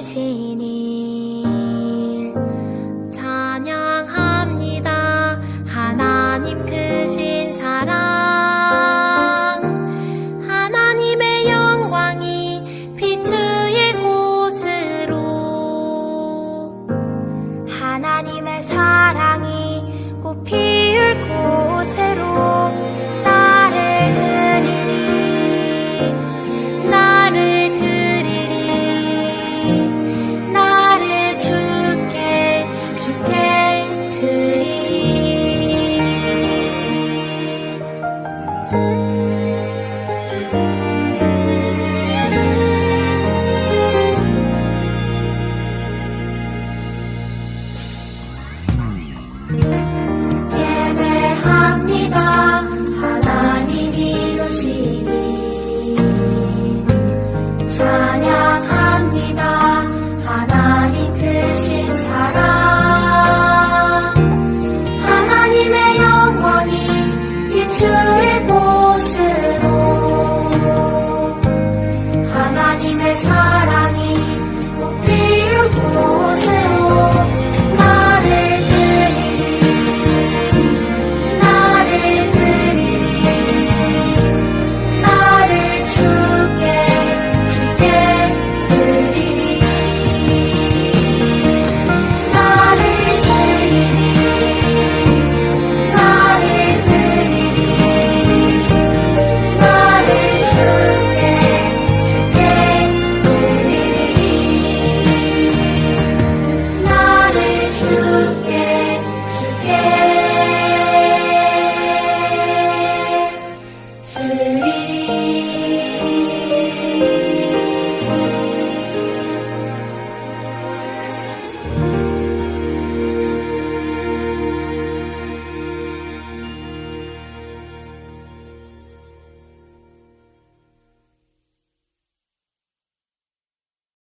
주시니 찬양합니다. 하나님 크신 사랑. 하나님의 영광이 비추의 곳으로. 하나님의 사랑이 꽃 피울 곳으로 나를 드리리. Bye. You.